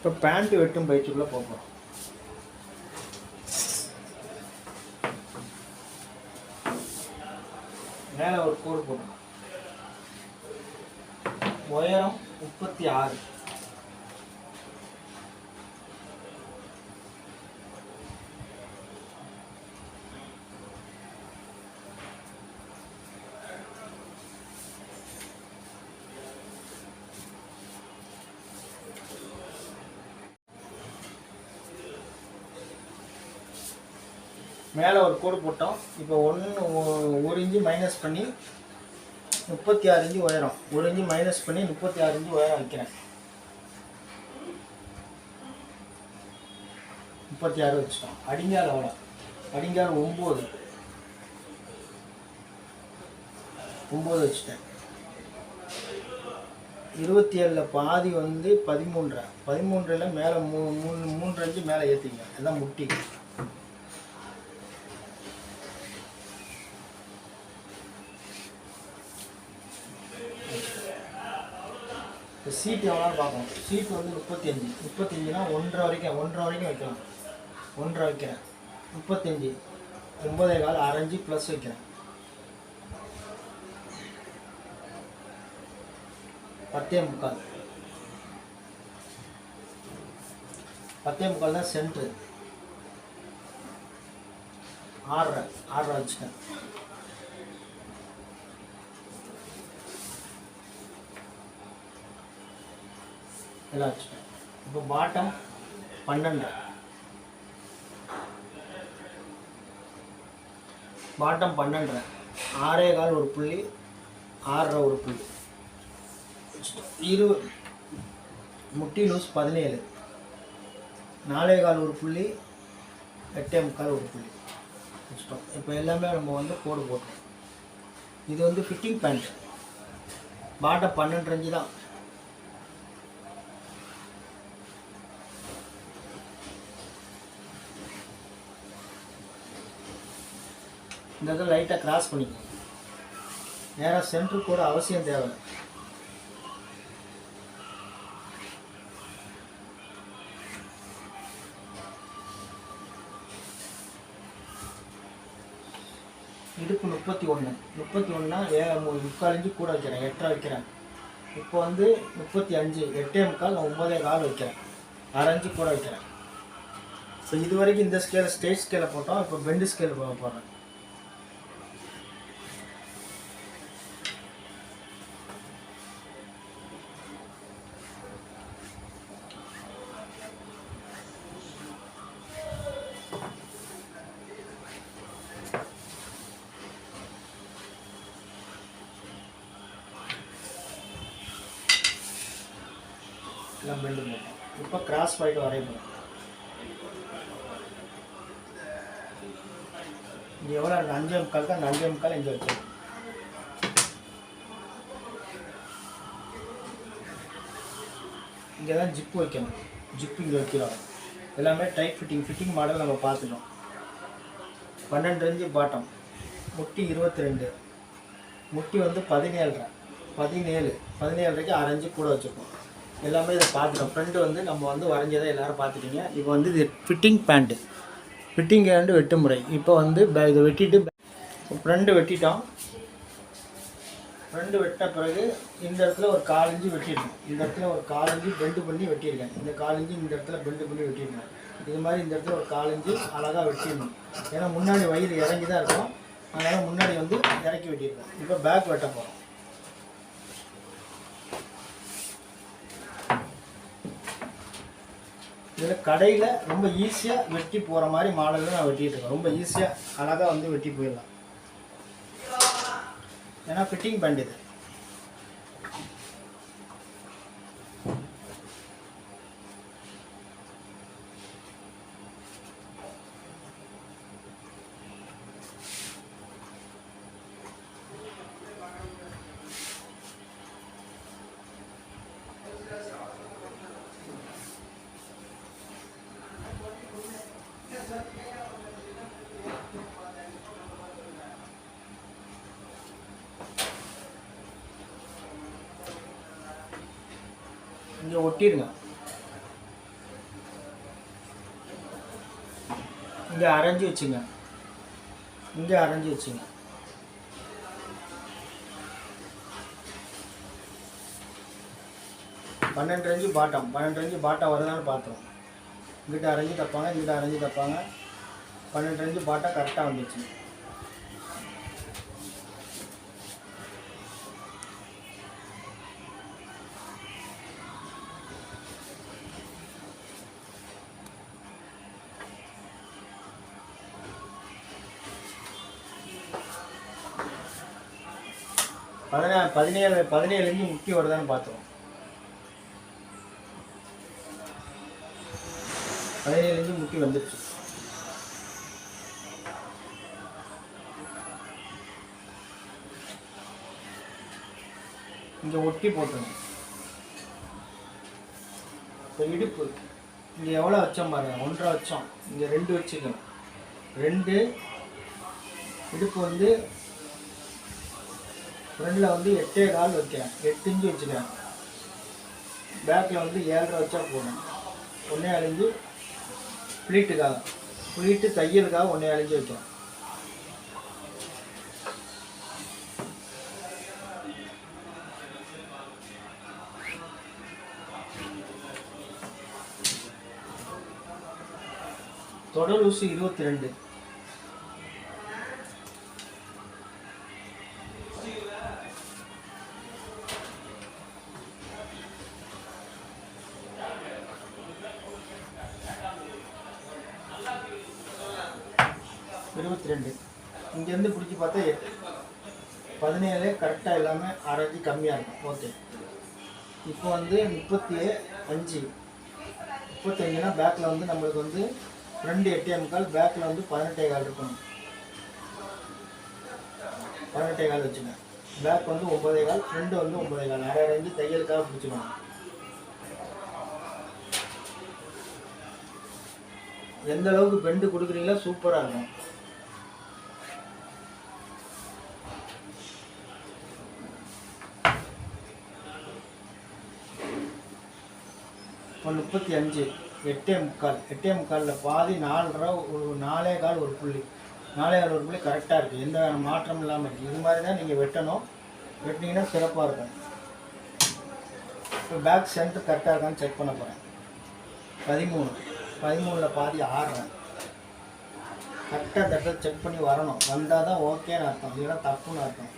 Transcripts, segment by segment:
இப்போ பேண்ட் வெட்டும் பயிற்சிக்குள்ளே போகிறோம் மேலே ஒரு கோடு போடணும். உயரம் முப்பத்தி ஆறு. மேலே ஒரு கோடு போட்டோம். இப்போ ஒன்று ஒரு இன்ச்சு மைனஸ் பண்ணி முப்பத்தி ஆறு இன்ச்சு உயரம். ஒரு இன்ச்சு மைனஸ் பண்ணி முப்பத்தி ஆறு இன்ச்சு உயரம் வைக்கிறேன். முப்பத்தி ஆறு வச்சுட்டோம். அடிங்கால் அவ்வளோ அடிங்கால் ஒம்பது ஒம்பது வச்சுட்டேன். இருபத்தி ஏழில் பாதி வந்து பதிமூன்றரை. பதிமூன்றில் மேலே மூ மூணு மூன்று அஞ்சு மேலே ஏற்றிங்க அதான் முட்டி. இப்போ சீட்டு எவ்வளோ பார்ப்போம். சீட்டு வந்து முப்பத்தஞ்சு. முப்பத்தஞ்சுனா ஒன்றரை வரைக்கும் ஒன்றரை வரைக்கும் வைக்கலாம். ஒன்றரை வைக்கிறேன். முப்பத்தஞ்சு. ஒன்பதே கால் அரைஞ்சு ப்ளஸ் வைக்கிறேன். பத்தே முக்கால். பத்தே முக்கால் தான் சென்ட்ரு ஆறரை. ஆறரை வச்சுட்டேன். எல்லாம் வச்சுட்டேன் இப்போ பாட்டம் பன்னெண்டு. பாட்டம் பன்னெண்டரை ஆறே கால் ஒரு புள்ளி ஆறரை ஒரு புள்ளி. இரு முட்டி லூஸ் பதினேழு. நாலே கால் ஒரு புள்ளி எட்டே முக்கால் ஒரு புள்ளி. வச்சுட்டோம். இப்போ எல்லாமே நம்ம வந்து கோடு போட்டோம். இது வந்து ஃபிட்டிங் பேண்ட் பாட்டம் பன்னெண்டு அஞ்சு தான். இந்த இடத்துல லைட்டாக கிராஸ் பண்ணிக்கோங்க நேராக சென்ட்ரு கூட அவசியம் தேவை இடுப்பு முப்பத்தி ஒன்று முப்பத்தி ஒன்றுனா ஏ மு- முக்கால் கூட வைக்கிறேன் எட்டரை வைக்கிறேன். இப்போ வந்து முப்பத்தி அஞ்சு எட்டே முக்கால் நான் ஒம்பதே கால் வைக்கிறேன். அரை இன்ச்சு கூட வைக்கிறேன். ஸோ இது வரைக்கும் இந்த ஸ்கேலை ஸ்டேட் ஸ்கேலை போட்டோம் இப்போ பெண்டு ஸ்கேல் போடுறேன் எல்லாம் பில்டு போட்டோம் இப்போ கிராஸ் பாயிண்ட் வரைய போகிறோம் இங்கே எவ்வளோ இருக்குது அஞ்சே முக்கால் தான். அந்த அஞ்சே முக்கால் இங்கே வச்சிருக்கோம். இங்கே தான் ஜிப்பு வைக்கணும். ஜிப்பு இங்கே வைக்கிறோம். எல்லாமே டைட் ஃபிட்டிங் ஃபிட்டிங் மாடல் நம்ம பார்த்துட்டோம். பன்னெண்டு இன்ச்சு பாட்டம் முட்டி இருபத்தி ரெண்டு முட்டி வந்து பதினேழரை. பதினேழு. பதினேழரைக்கு அரைஞ்சு கூட வச்சுருக்கோம். எல்லாமே இதை பார்த்துட்டோம். ஃப்ரெண்டு வந்து நம்ம வந்து வரைஞ்சதை எல்லோரும் பார்த்துட்டீங்க. இப்போ வந்து இது ஃபிட்டிங் பேண்ட்டு ஃபிட்டிங் பேண்ட்டு வெட்டு முறை இப்போ வந்து இதை வெட்டிட்டு ஃப்ரெண்டு வெட்டிட்டோம். ஃப்ரெண்டு வெட்ட பிறகு இந்த இடத்துல ஒரு கால் இன்ச்சு வெட்டியிருக்கேன் இந்த இடத்துல ஒரு கால் இன்ச்சு பெண்டு பண்ணி வெட்டியிருக்கேன். இந்த கால் இந்த இடத்துல பெண்டு பண்ணி வெட்டியிருக்கேன். இது மாதிரி இந்த இடத்துல ஒரு கால் அழகாக வெட்டிடணும். ஏன்னா முன்னாடி வயிறு இறங்கி தான் இருக்கும். அதனால் முன்னாடி வந்து இறக்கி வெட்டியிருக்கேன். இப்போ பேக் வெட்ட போகிறோம் இதில் கடையில் ரொம்ப ஈஸியாக வெட்டி போகிற மாதிரி மாடலில் நான் வெட்டிகிட்டு இருக்கேன். ரொம்ப ஈஸியாக அழகாக வந்து வெட்டி போயிடலாம். ஏன்னா ஃபிட்டிங் பேண்ட் இது இதில் ஒட்டிடுங்க. இங்கே அரைஞ்சி வச்சுங்க. இங்கே அரைஞ்சி வச்சுங்க. பன்னெண்டு அஞ்சு பாட்டம் பன்னெண்டு அஞ்சு பாட்டா வருதான்னு பார்த்தோம் இங்கிட்ட அரைஞ்சி தப்பாங்க இங்கிட்ட அரைஞ்சி தப்பாங்க. பன்னெண்டு அஞ்சு பாட்டா கரெக்டாக வந்துச்சு பதினா பதினேழு பதினேழு இன்ச்சு முட்டி வருதான்னு பார்த்தோம். பதினேழுலேருந்து முக்கி முட்டி இங்கே ஒட்டி போட்டுருங்க இப்போ இடுப்பு இங்கே எவ்வளோ வச்சோம் பாருங்க. ஒன்றரை வச்சோம் இங்கே ரெண்டு வச்சுக்கணும் ரெண்டு இடுப்பு வந்து ஃப்ரண்டில் வந்து எட்டே கால் வைக்கிறேன். எட்டு இன்ச்சு வச்சுக்கிறேன். பேக்கில் வந்து ஏழரை வச்சா போடணும் ஒன்றே அழிஞ்சு ஃப்ளீட்டுக்காக ஃப்ளீட்டு தையலுக்காக ஒன்றே அழிஞ்சு வைக்கிறேன். தொடர் ஊசி இருபத்தி ரெண்டு. இருபத்தி ரெண்டு இங்கேருந்து பிடிச்சி பார்த்தா எட்டு. பதினேழு கரெக்டாக எல்லாமே ஆராய்ச்சி கம்மியாக இருக்கும். ஓகே இப்போ வந்து முப்பத்தி அஞ்சு. முப்பத்தஞ்சுனா பேக்கில் வந்து நம்மளுக்கு வந்து ரெண்டு எட்டே முக்கால் பேக்கில் வந்து பதினெட்டே கால் இருக்கணும். பதினெட்டே கால் வச்சுங்க. பேக் வந்து ஒம்பதே கால் ஃப்ரெண்டு வந்து ஒன்பதே கால். அரை அரைஞ்சு தையலுக்காக பிடிச்சிக்கணும். எந்த அளவுக்கு பெண்டு கொடுக்குறீங்களோ சூப்பராக இருக்கும். இப்போ முப்பத்தி அஞ்சு எட்டே முக்கால். எட்டே முக்காலில் பாதி நாலரை ஒரு நாலே கால் ஒரு புள்ளி. நாலே கால் ஒரு புள்ளி கரெக்டாக இருக்குது எந்த மாற்றமும் இல்லாமல் இருக்குது இது மாதிரி தான் நீங்கள் வெட்டணும். வெட்டினீங்கன்னா சிறப்பாக இருக்கும். இப்போ பேக் சென்டர் கரெக்டாக இருக்கான்னு செக் பண்ண போகிறேன் பதிமூணு. பதிமூணில் பாதி ஆடுறேன் கரெக்டாக இந்த இடத்துல செக் பண்ணி வரணும். வந்தால் தான் ஓகேன்னு அர்த்தம். இல்லைன்னா தப்புன்னு அர்த்தம்.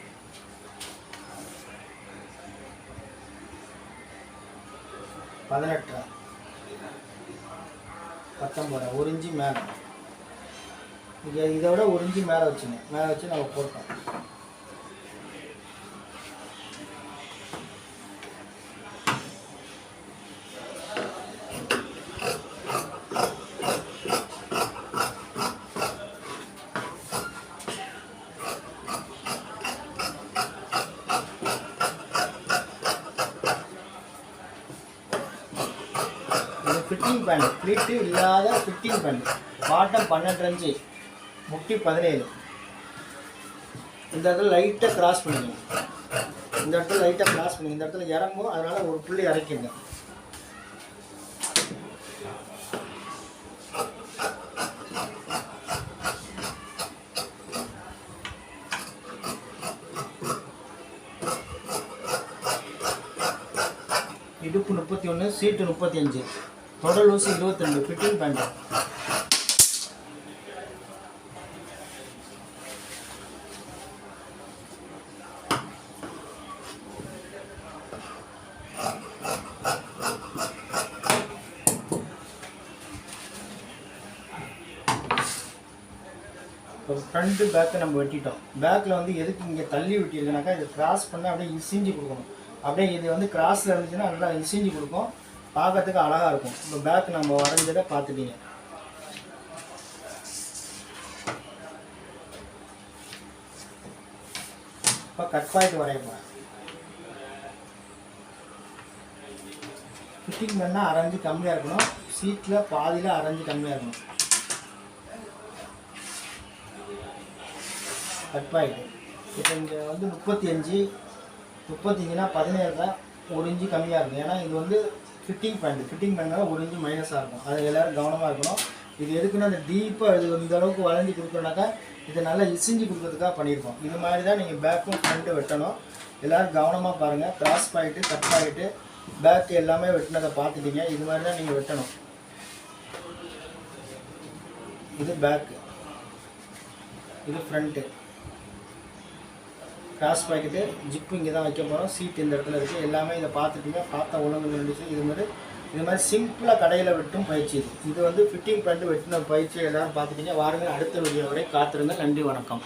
பதினெட்டு பத்தொம்பது ஒரு இன்ச்சு மேலே. இதை இதை விட ஒரு இன்ச்சு மேலே வச்சுங்க மேலே வச்சு நம்ம போட்டோம். இது ஃபிட்டிங் பேண்ட் ஃப்ளீட்டு இல்லாத ஃபிட்டிங் பேண்ட் பாட்டம் பன்னெண்டு அஞ்சு முட்டி பதினேழு. இந்த இடத்துல லைட்டாக கிராஸ் பண்ணுங்க இந்த இடத்துல லைட்டாக கிராஸ் பண்ணுங்க இந்த இடத்துல இறங்கும் அதனால் ஒரு புள்ளி இறக்கிங்க இடுப்பு முப்பத்தி ஒன்று சீட்டு முப்பத்தி அஞ்சு. தொடர் லூசு இருபத்தி ரெண்டு ஃபிட்டிங் பேண்ட் ஃப்ரண்ட்டு பேக்கை நம்ம வெட்டிட்டோம். பேக்கில் வந்து எதுக்கு இங்கே தள்ளி வெட்டியிருக்கனாக்கா இதை கிராஸ் பண்ணால் அப்படியே இசிஞ்சு கொடுக்கணும். அப்படியே இது வந்து கிராஸில் இருந்துச்சுன்னா நல்லா இசிஞ்சு கொடுக்கும். பார்க்கறதுக்கு அழகாக இருக்கும். இப்போ பேக் நம்ம வரைஞ்சதை பார்த்துட்டீங்க. இப்போ கட் பாயிண்ட் வரைய போகிறேன் ஃபிட்டிங் பண்ணால் அரைஞ்சு கம்மியாக இருக்கணும். சீட்டில் பாதியில் அரைஞ்சு கம்மியாக இருக்கணும். கட் பாயிண்ட் இப்போ இங்கே வந்து முப்பத்தி அஞ்சு முப்பத்தஞ்சுனா பதினேழு தான் ஒரு இன்ச்சு கம்மியாக இருக்கும். ஏன்னா இது வந்து ஃபிட்டிங் பாயிண்ட் ஃபிட்டிங் பேண்ட்னால ஒரு இன்ச்சு மைனஸாக இருக்கும். அது எல்லோரும் கவனமாக இருக்கணும். இது எதுக்குன்னா அந்த டீப்பாக இது இந்த அளவுக்கு வளைஞ்சு கொடுக்கணுனாக்கா இதை நல்லா இசிஞ்சு கொடுக்கறதுக்காக பண்ணியிருக்கோம். இது மாதிரி தான் நீங்கள் பேக்கும் ஃப்ரண்ட்டு வெட்டணும். எல்லோரும் கவனமாக பாருங்கள் கிராஸ் பாயிட்டு கட் ஆகிட்டு பேக் எல்லாமே வெட்டினதை பார்த்துட்டீங்க. இது மாதிரி தான் நீங்கள் வெட்டணும். இது பேக்கு இது ஃப்ரண்ட்டு கிராஸ் பாக்கெட்டு ஜிப்பு இங்கே தான் வைக்க போகிறோம் சீட் இந்த இடத்துல இருக்குது எல்லாமே இதை பார்த்துட்டீங்க. பார்த்த உணவுகள் இருந்துச்சு இது மாதிரி இது மாதிரி சிம்பிளாக கடையில் வெட்டும் பயிற்சி இது. இது வந்து ஃபிட்டிங் பண்ணிட்டு வெட்டின பயிற்சி எல்லோரும் பார்த்துட்டீங்க. வாருங்க அடுத்த வீடியோ வரை காத்திருங்க நன்றி வணக்கம்.